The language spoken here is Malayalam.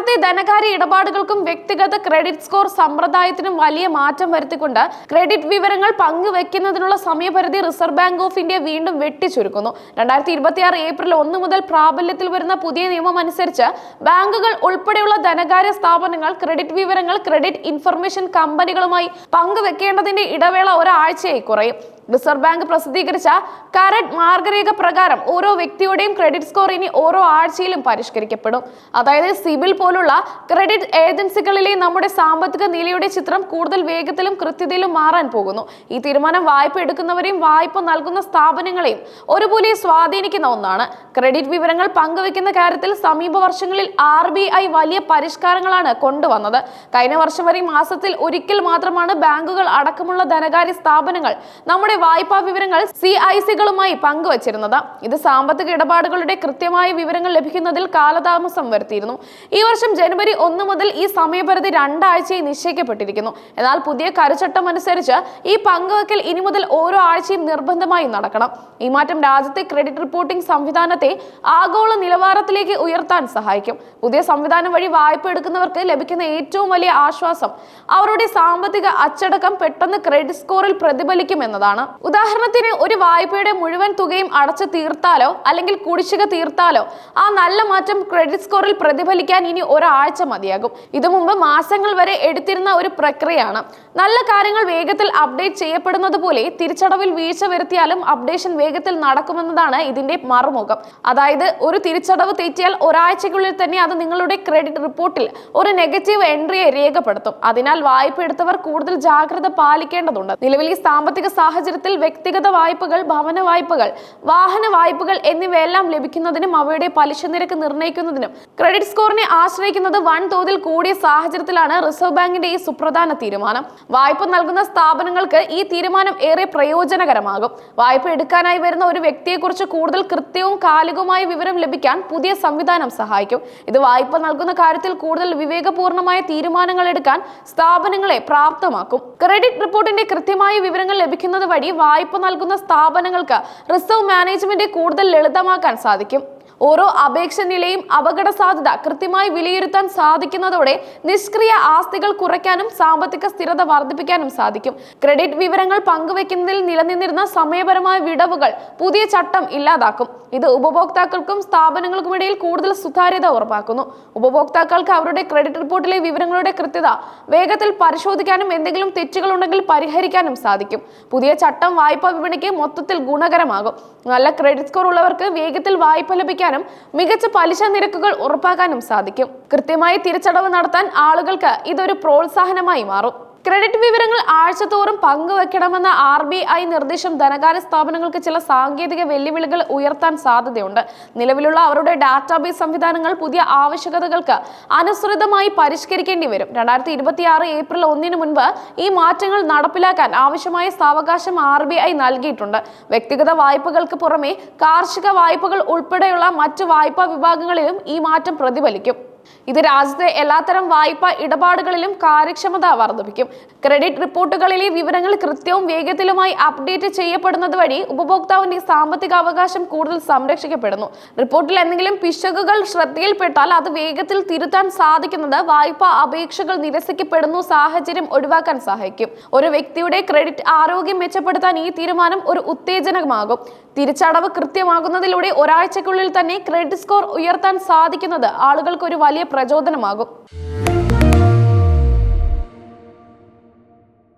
രാജ്യത്തെ ധനകാര്യ ഇടപാടുകൾക്കും വ്യക്തിഗത ക്രെഡിറ്റ് സ്കോർ സമ്പ്രദായത്തിനും വലിയ മാറ്റം വരുത്തിക്കൊണ്ട് ക്രെഡിറ്റ് വിവരങ്ങൾ പങ്കുവെക്കുന്നതിനുള്ള സമയപരിധി റിസർവ് ബാങ്ക് ഓഫ് ഇന്ത്യ വീണ്ടും വെട്ടിച്ചുരുക്കുന്നു. രണ്ടായിരത്തി ഇരുപത്തിയാറ് ഏപ്രിൽ ഒന്ന് മുതൽ പ്രാബല്യത്തിൽ വരുന്ന പുതിയ നിയമം അനുസരിച്ച് ബാങ്കുകൾ ഉൾപ്പെടെയുള്ള ധനകാര്യ സ്ഥാപനങ്ങൾ ക്രെഡിറ്റ് വിവരങ്ങൾ ക്രെഡിറ്റ് ഇൻഫർമേഷൻ കമ്പനികളുമായി പങ്കുവെക്കേണ്ടതിന്റെ ഇടവേള ഒരാഴ്ചയായി കുറയും. റിസർവ് ബാങ്ക് പ്രസിദ്ധീകരിച്ച കറന്റ് മാർഗരേഖ പ്രകാരം ഓരോ വ്യക്തിയുടെയും ക്രെഡിറ്റ് സ്കോർ ഇനി ഓരോ ആഴ്ചയിലും പരിഷ്കരിക്കപ്പെടും. അതായത് സിബിൽ പോലുള്ള ക്രെഡിറ്റ് ഏജൻസികളിലെ നമ്മുടെ സാമ്പത്തിക നിലയുടെ ചിത്രം കൂടുതൽ വേഗത്തിലും കൃത്യതയിലും മാറാൻ പോകുന്നു. ഈ തീരുമാനം വായ്പ എടുക്കുന്നവരെയും വായ്പ നൽകുന്ന സ്ഥാപനങ്ങളെയും ഒരുപോലെ സ്വാധീനിക്കുന്ന ഒന്നാണ്. ക്രെഡിറ്റ് വിവരങ്ങൾ പങ്കുവെക്കുന്ന കാര്യത്തിൽ സമീപ വർഷങ്ങളിൽ ആർ വലിയ പരിഷ്കാരങ്ങളാണ് കൊണ്ടുവന്നത്. കഴിഞ്ഞ വർഷം വരെ മാസത്തിൽ ഒരിക്കൽ മാത്രമാണ് ബാങ്കുകൾ അടക്കമുള്ള ധനകാര്യ സ്ഥാപനങ്ങൾ നമ്മുടെ വായ്പാ വിവരങ്ങൾ സി ഐ സികളുമായി പങ്കുവച്ചിരുന്നത്. ഇത് സാമ്പത്തിക ഇടപാടുകളുടെ കൃത്യമായ വിവരങ്ങൾ ലഭിക്കുന്നതിൽ കാലതാമസം വരുത്തിയിരുന്നു. ഈ വർഷം ജനുവരി ഒന്ന് മുതൽ ഈ സമയപരിധി രണ്ടാഴ്ചയായി നിശ്ചയിക്കപ്പെട്ടിരിക്കുന്നു. എന്നാൽ പുതിയ കരുചട്ടം അനുസരിച്ച് ഈ പങ്കുവെക്കൽ ഇനി മുതൽ ഓരോ ആഴ്ചയും നിർബന്ധമായി നടക്കണം. ഈ മാറ്റം രാജ്യത്തെ ക്രെഡിറ്റ് റിപ്പോർട്ടിംഗ് സംവിധാനത്തെ ആഗോള നിലവാരത്തിലേക്ക് ഉയർത്താൻ സഹായിക്കും. പുതിയ സംവിധാനം വഴി വായ്പ എടുക്കുന്നവർക്ക് ലഭിക്കുന്ന ഏറ്റവും വലിയ ആശ്വാസം അവരുടെ സാമ്പത്തിക അച്ചടക്കം പെട്ടെന്ന് ക്രെഡിറ്റ് സ്കോറിൽ പ്രതിഫലിക്കും എന്നതാണ്. ഉദാഹരണത്തിന് ഒരു വായ്പയുടെ മുഴുവൻ തുകയും അടച്ചു തീർത്താലോ അല്ലെങ്കിൽ കുടിശ്ശിക തീർത്താലോ ആ നല്ല മാറ്റം ക്രെഡിറ്റ് സ്കോറിൽ പ്രതിഫലിക്കാൻ ഇനി ഒരാഴ്ച മതിയാകും. ഇത് മുമ്പ് മാസങ്ങൾ വരെ എടുത്തിരുന്ന ഒരു പ്രക്രിയയാണ്. നല്ല കാര്യങ്ങൾ വേഗത്തിൽ അപ്ഡേറ്റ് ചെയ്യപ്പെടുന്നത് പോലെ തിരിച്ചടവിൽ വീഴ്ച വരുത്തിയാലും അപ്ഡേഷൻ വേഗത്തിൽ നടക്കുമെന്നതാണ് ഇതിന്റെ മറുമുഖം. അതായത് ഒരു തിരിച്ചടവ് തെറ്റിയാൽ ഒരാഴ്ചക്കുള്ളിൽ തന്നെ അത് നിങ്ങളുടെ ക്രെഡിറ്റ് റിപ്പോർട്ടിൽ ഒരു നെഗറ്റീവ് എൻട്രിയെ രേഖപ്പെടുത്തും. അതിനാൽ വായ്പ എടുത്തവർ കൂടുതൽ ജാഗ്രത പാലിക്കേണ്ടതുണ്ട്. നിലവിൽ ഈ സാമ്പത്തിക സാഹചര്യത്തിൽ വ്യക്തിഗത വായ്പകൾ ഭവന വായ്പകൾ വാഹന വായ്പകൾ എന്നിവയെല്ലാം ലഭിക്കുന്നതിനും അവയുടെ പലിശ നിരക്ക് നിർണയിക്കുന്നതിനും ക്രെഡിറ്റ് സ്കോറിനെ ആശ്രയിക്കുന്നത് വൻതോതിൽ കൂടിയ സാഹചര്യത്തിലാണ് റിസർവ് ബാങ്കിന്റെ ഈ സുപ്രധാന തീരുമാനം. വായ്പ നൽകുന്ന സ്ഥാപനങ്ങൾക്ക് ഈ തീരുമാനം ഏറെ പ്രയോജനകരമാകും. വായ്പ എടുക്കാനായി വരുന്ന ഒരു വ്യക്തിയെക്കുറിച്ച് കൂടുതൽ കൃത്യവും കാലികവുമായ വിവരം ലഭിക്കാൻ പുതിയ സംവിധാനം സഹായിക്കും. ഇത് വായ്പ നൽകുന്ന കാര്യത്തിൽ കൂടുതൽ വിവേകപൂർണമായ തീരുമാനങ്ങൾ എടുക്കാൻ സ്ഥാപനങ്ങളെ പ്രാപ്തമാക്കും. ക്രെഡിറ്റ് റിപ്പോർട്ടിന്റെ കൃത്യമായ വിവരങ്ങൾ ലഭിക്കുന്നത് വഴി വായ്പ നൽകുന്ന സ്ഥാപനങ്ങൾക്ക് റിസർവ് മാനേജ്മെന്റ് കൂടുതൽ ലളിതമാക്കാൻ സാധിക്കും. ഓരോ അപേക്ഷ നിലയും അപകട സാധ്യത കൃത്യമായി വിലയിരുത്താൻ സാധിക്കുന്നതോടെ നിഷ്ക്രിയ ആസ്തികൾ കുറയ്ക്കാനും സാമ്പത്തിക സ്ഥിരത വർദ്ധിപ്പിക്കാനും സാധിക്കും. ക്രെഡിറ്റ് വിവരങ്ങൾ പങ്കുവെക്കുന്നതിൽ നിലനിന്നിരുന്ന സമയപരമായ വിടവുകൾ പുതിയ ചട്ടം ഇല്ലാതാക്കും. ഇത് ഉപഭോക്താക്കൾക്കും സ്ഥാപനങ്ങൾക്കും ഇടയിൽ കൂടുതൽ സുതാര്യത ഉറപ്പാക്കുന്നു. ഉപഭോക്താക്കൾക്ക് അവരുടെ ക്രെഡിറ്റ് റിപ്പോർട്ടിലെ വിവരങ്ങളുടെ കൃത്യത വേഗത്തിൽ പരിശോധിക്കാനും എന്തെങ്കിലും തെറ്റുകൾ ഉണ്ടെങ്കിൽ പരിഹരിക്കാനും സാധിക്കും. പുതിയ ചട്ടം വായ്പാ വിപണിക്ക് മൊത്തത്തിൽ ഗുണകരമാകും. നല്ല ക്രെഡിറ്റ് സ്കോർ ഉള്ളവർക്ക് വേഗത്തിൽ വായ്പ ലഭിക്കാനും മികച്ച പലിശ നിരക്കുകൾ ഉറപ്പാക്കാനും സാധിക്കും. കൃത്യമായി തിരിച്ചടവ് നടത്താൻ ആളുകൾക്ക് ഇതൊരു പ്രോത്സാഹനമായി മാറും. ക്രെഡിറ്റ് വിവരങ്ങൾ ആഴ്ചതോറും പങ്കുവെക്കണമെന്ന ആർ ബി ഐ നിർദ്ദേശം ധനകാര്യ സ്ഥാപനങ്ങൾക്ക് ചില സാങ്കേതിക വെല്ലുവിളികൾ ഉയർത്താൻ സാധ്യതയുണ്ട്. നിലവിലുള്ള അവരുടെ ഡാറ്റാബേസ് സംവിധാനങ്ങൾ പുതിയ ആവശ്യകതകൾക്ക് അനുസൃതമായി പരിഷ്കരിക്കേണ്ടി വരും. രണ്ടായിരത്തി ഇരുപത്തി ആറ് ഏപ്രിൽ ഒന്നിന് മുൻപ് ഈ മാറ്റങ്ങൾ നടപ്പിലാക്കാൻ ആവശ്യമായ സാവകാശം ആർ ബി ഐ നൽകിയിട്ടുണ്ട്. വ്യക്തിഗത വായ്പകൾക്ക് പുറമെ കാർഷിക വായ്പകൾ ഉൾപ്പെടെയുള്ള മറ്റ് വായ്പാ വിഭാഗങ്ങളിലും ഈ മാറ്റം പ്രതിഫലിക്കും. ഇത് രാജ്യത്തെ എല്ലാത്തരം വായ്പ ഇടപാടുകളിലും കാര്യക്ഷമത വർദ്ധിപ്പിക്കും. ക്രെഡിറ്റ് റിപ്പോർട്ടുകളിലെ വിവരങ്ങൾ കൃത്യവും വേഗത്തിലുമായി അപ്ഡേറ്റ് ചെയ്യപ്പെടുന്നത് വഴി ഉപഭോക്താവിന്റെ സാമ്പത്തിക അവകാശം കൂടുതൽ സംരക്ഷിക്കപ്പെടുന്നു. റിപ്പോർട്ടിൽ എന്തെങ്കിലും പിശകുകൾ ശ്രദ്ധയിൽപ്പെട്ടാൽ അത് വേഗത്തിൽ തിരുത്താൻ സാധിക്കുന്നത് വായ്പാ അപേക്ഷകൾ നിരസിക്കപ്പെടുന്നു സാഹചര്യം ഒഴിവാക്കാൻ സഹായിക്കും. ഒരു വ്യക്തിയുടെ ക്രെഡിറ്റ് ആരോഗ്യം മെച്ചപ്പെടുത്താൻ ഈ തീരുമാനം ഒരു ഉത്തേജനമാകും തിരിച്ചടവ് കൃത്യമാകുന്നതിലൂടെ ഒരാഴ്ചക്കുള്ളിൽ തന്നെ ക്രെഡിറ്റ് സ്കോർ ഉയർത്താൻ സാധിക്കുന്നത് ആളുകൾക്ക് ഒരു വലിയ പ്രചോദനമാകും.